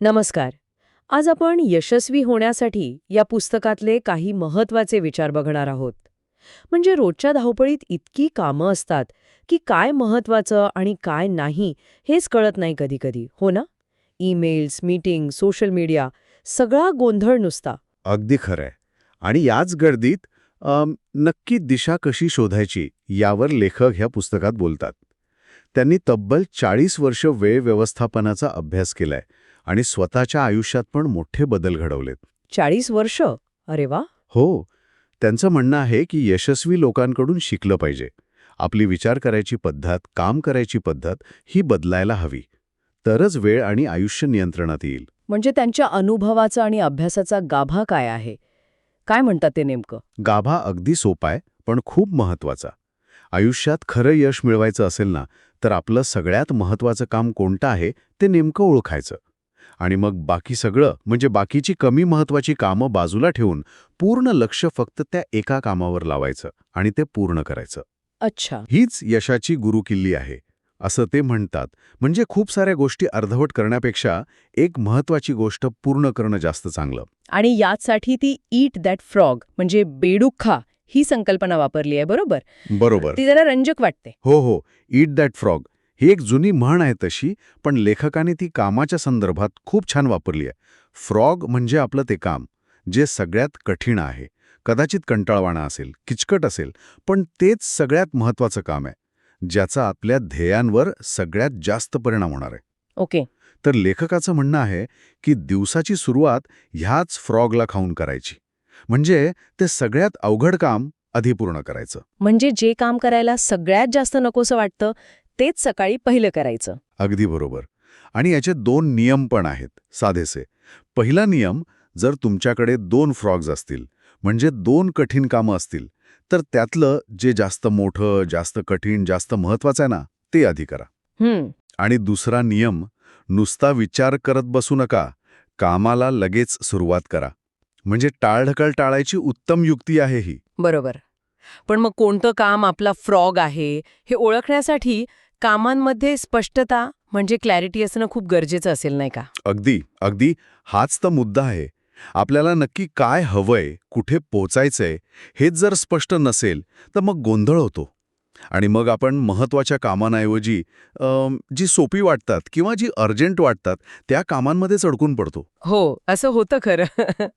नमस्कार. आज आपण यशस्वी होण्यासाठी या पुस्तकातले काही महत्त्वाचे विचार बघणार आहोत. म्हणजे रोजच्या धावपळीत इतकी कामं असतात की काय महत्वाचं आणि काय नाही हेच कळत नाही कधीकधी हो ना? ईमेल्स मीटिंग सोशल मीडिया सगळा गोंधळ नुसता. अगदी खरंय. आणि याच गर्दीत नक्की दिशा कशी शोधायची यावर लेखक ह्या पुस्तकात बोलतात. त्यांनी तब्बल चाळीस वर्ष वेळ व्यवस्थापनाचा अभ्यास केलाय. आणि स्वतःच्या आयुष्यात पण मोठे बदल घडवलेत. चाळीस वर्ष? अरे वा! हो. त्यांचं म्हणणं आहे की यशस्वी लोकांकडून शिकलं पाहिजे. आपली विचार करायची पद्धत काम करायची पद्धत ही बदलायला हवी. तरच वेळ आणि आयुष्य नियंत्रणात येईल. म्हणजे त्यांच्या अनुभवाचा आणि अभ्यासाचा गाभा काय आहे? काय म्हणतात ते नेमकं? गाभा अगदी सोपा आहे पण खूप महत्त्वाचा आयुष्यात खरं यश मिळवायचं असेल ना तर आपलं सगळ्यात महत्वाचं काम कोणतं आहे ते नेमकं ओळखायचं. आणि मग बाकी सगळं म्हणजे बाकीची कमी महत्वाची कामं बाजूला ठेवून पूर्ण लक्ष फक्त त्या एका कामावर लावायचं आणि ते पूर्ण करायचं. अच्छा. हीच यशाची गुरुकिल्ली आहे असं ते म्हणतात. म्हणजे खूप साऱ्या गोष्टी अर्धवट करण्यापेक्षा एक महत्वाची गोष्ट पूर्ण करणं जास्त चांगलं. आणि यासाठी ती ईट दॅट फ्रॉग म्हणजे बेडूक खा ही संकल्पना वापरली आहे बरोबर? बरोबर. ती जरा रंजक वाटते. हो हो. ईट दॅट फ्रॉग ही एक जुनी म्हण आहे तशी पण लेखकाने ती कामाच्या संदर्भात खूप छान वापरली आहे. फ्रॉग म्हणजे आपलं ते काम जे सगळ्यात कठीण आहे. कदाचित कंटाळवाणा असेल किचकट असेल पण तेच सगळ्यात महत्वाचं काम आहे ज्याचा आपल्या ध्येयांवर सगळ्यात जास्त परिणाम होणार आहे. ओके. तर लेखकाचं म्हणणं आहे की दिवसाची सुरुवात ह्याच फ्रॉगला खाऊन करायची. म्हणजे ते सगळ्यात अवघड काम आधी पूर्ण करायचं. म्हणजे जे काम करायला सगळ्यात जास्त नकोसं वाटतं तेच सकाळी पहिलं करायचं. अगदी बरोबर. आणि याचे दोन नियम पण आहेत साधेसे. पहिला नियम जर तुमच्याकडे दोन फ्रॉग्स असतील म्हणजे दोन कठीण कामं असतील तर त्यातलं जे जास्त मोठं जास्त कठीण जास्त महत्वाचं आहे ना ते आधी करा. आणि दुसरा नियम नुसता विचार करत बसू नका कामाला लगेच सुरुवात करा. म्हणजे टाळढकळ टाळायची उत्तम युक्ती आहे ही. बरोबर. पण मग कोणतं काम आपला फ्रॉग आहे हे ओळखण्यासाठी कामांमध्ये स्पष्टता म्हणजे क्लॅरिटी असणं खूप गरजेचं असेल नाही का? अगदी अगदी. हाच तर मुद्दा आहे. आपल्याला नक्की काय हवंय कुठे पोचायचंय हेच जर स्पष्ट नसेल तर मग गोंधळ होतो. आणि मग आपण महत्त्वाच्या कामांऐवजी जी सोपी वाटतात किंवा जी अर्जंट वाटतात त्या कामांमध्येच अडकून पडतो. हो असं होतं खरं.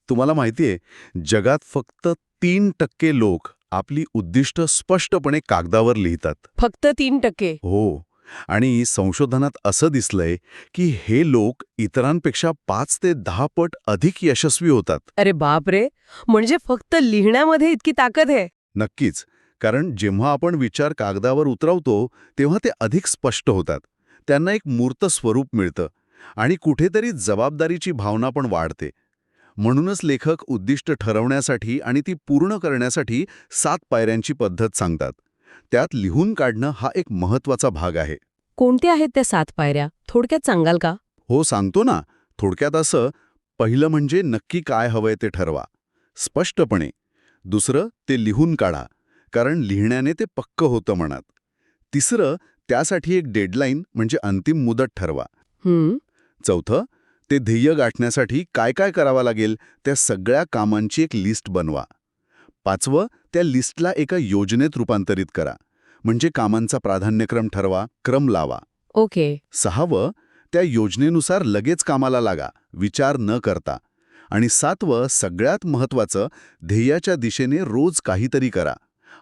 तुम्हाला माहितीये जगात फक्त तीन टक्के लोक आपली उद्दिष्ट स्पष्टपणे कागदावर लिहितात. फक्त तीन टक्के. हो. आणि संशोधनात असं दिसलंय की हे लोक इतरांपेक्षा पाच ते दहा पट अधिक यशस्वी होतात. अरे बाप रे! म्हणजे फक्त लिहिण्यामध्ये इतकी ताकद आहे. नक्कीच. कारण जेव्हा आपण विचार कागदावर उतरवतो तेव्हा ते अधिक स्पष्ट होतात. त्यांना एक मूर्त स्वरूप मिळतं. आणि कुठेतरी जबाबदारीची भावना पण वाढते. म्हणूनच लेखक उद्दिष्ट ठरवण्यासाठी आणि ती पूर्ण करण्यासाठी सात पायऱ्यांची पद्धत सांगतात. त्यात लिहून काढणं हा एक महत्त्वाचा भाग आहे. कोणत्या आहेत त्या सात पायऱ्या? थोडक्यात सांगाल का? हो सांगतो ना. थोडक्यात असं पहिलं म्हणजे नक्की काय हवंय ते ठरवा. स्पष्टपणे. दुसरं ते लिहून काढा. कारण लिहिण्याने ते पक्क होतं मनात तिसरं त्यासाठी एक डेडलाईन म्हणजे अंतिम मुदत ठरवा. चौथं ते ध्येय गाठण्यासाठी काय काय करावं लागेल त्या सगळ्या कामांची एक लिस्ट बनवा. पाचवं त्या लिस्टला एका योजनेत रूपांतरित करा. म्हणजे कामांचा प्राधान्यक्रम ठरवा क्रम लावा. ओके. सहावं त्या योजनेनुसार लगेच कामाला लागा विचार न करता. आणि सातवं सगळ्यात महत्वाचं ध्येयाच्या दिशेने रोज काहीतरी करा.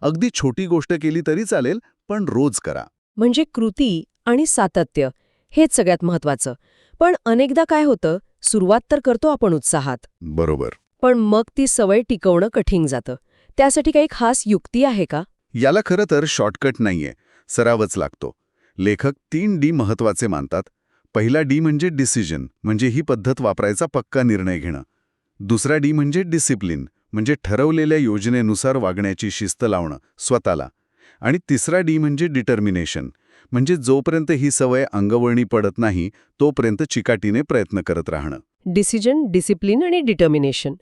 अगदी छोटी गोष्ट केली तरी चालेल पण रोज करा. म्हणजे कृती आणि सातत्य हेच सगळ्यात महत्वाचं पण अनेकदा काय होतं सुरुवात तर करतो आपण उत्साहात. बरोबर. पण मग ती सवय टिकवणं कठीण जातं. त्यासाठी काही खास युक्ती आहे का? याला खरं तर शॉर्टकट नाहीये सरावच लागतो. लेखक तीन डी महत्त्वाचे मानतात. पहिला डी म्हणजे डिसिजन म्हणजे ही पद्धत वापरायचा पक्का निर्णय घेणं. दुसरा डी म्हणजे डिसिप्लिन म्हणजे ठरवलेल्या योजनेनुसार वागण्याची शिस्त लावणं स्वतःला. आणि तिसरा डी म्हणजे डिटर्मिनेशन म्हणजे जोपर्यंत ही सवय अंगवळणी पडत नाही तोपर्यंत चिकाटीने प्रयत्न करत राहणं. डिसिजन डिसिप्लिन आणि डिटर्मिनेशन.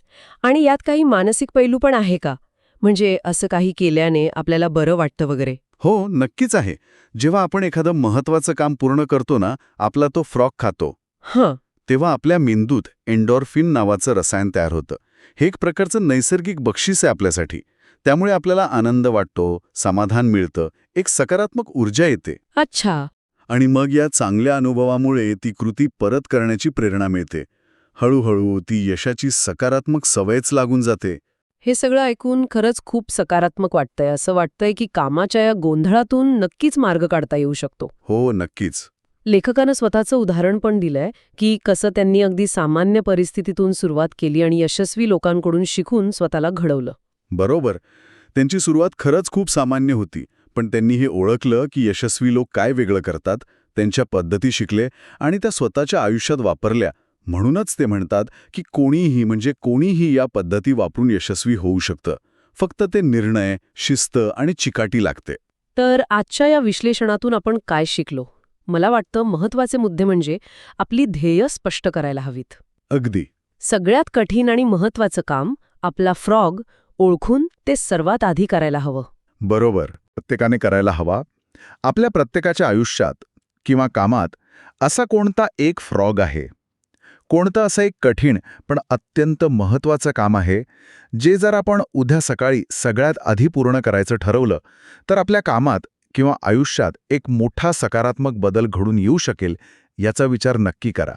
आणि यात काही मानसिक पैलू पण आहे का? म्हणजे असं काही केल्याने आपल्याला बरं वाटतं वगैरे? हो नक्कीच आहे. जेव्हा आपण एखादं महत्वाचं काम पूर्ण करतो ना आपला तो फ्रॉक खातो. हं. तेव्हा आपल्या मेंदूत एन्डॉर्फिन नावाचं रसायन तयार होतं. हे एक प्रकारचं नैसर्गिक बक्षीस आहे आपल्यासाठी. त्यामुळे आपल्याला आनंद वाटतो समाधान मिळतं एक सकारात्मक ऊर्जा येते. अच्छा. आणि मग या चांगल्या अनुभवामुळे ती कृती परत करण्याची प्रेरणा मिळते. हळूहळू ती यशाची सकारात्मक सवयच लागून जाते. हे सगळं ऐकून खरंच खूप सकारात्मक वाटतंय. असं वाटतंय की कामाच्या या गोंधळातून नक्कीच मार्ग काढता येऊ शकतो. हो नक्कीच. लेखकानं स्वतःचं उदाहरण पण दिलंय की कसं त्यांनी अगदी सामान्य परिस्थितीतून सुरुवात केली आणि यशस्वी लोकांकडून शिकून स्वतःला घडवलं. बरोबर. त्यांची सुरुवात खरंच खूप सामान्य होती पण त्यांनी हे ओळखलं की यशस्वी लोक काय वेगळं करतात त्यांच्या पद्धती शिकले आणि त्या स्वतःच्या आयुष्यात वापरल्या. म्हणूनच ते म्हणतात की कोणीही म्हणजे कोणीही या पद्धती वापरून यशस्वी होऊ शकतं. फक्त ते निर्णय शिस्त आणि चिकाटी लागते. तर आजच्या या विश्लेषणातून आपण काय शिकलो? मला वाटतं महत्त्वाचे मुद्दे म्हणजे आपली ध्येय स्पष्ट करायला हवीत. अगदी. सगळ्यात कठीण आणि महत्वाचं काम आपला फ्रॉग ओळखून ते सर्वात आधी करायला हवं. बरोबर. प्रत्येकाने करायला हवा. आपल्या प्रत्येकाच्या आयुष्यात किंवा कामात असा कोणता एक फ्रॉग आहे? कोणतं असं एक कठीण पण अत्यंत महत्त्वाचं काम आहे जे जर आपण उद्या सकाळी सगळ्यात आधी पूर्ण करायचं ठरवलं तर आपल्या कामात किंवा आयुष्यात एक मोठा सकारात्मक बदल घडून येऊ शकेल याचा विचार नक्की करा.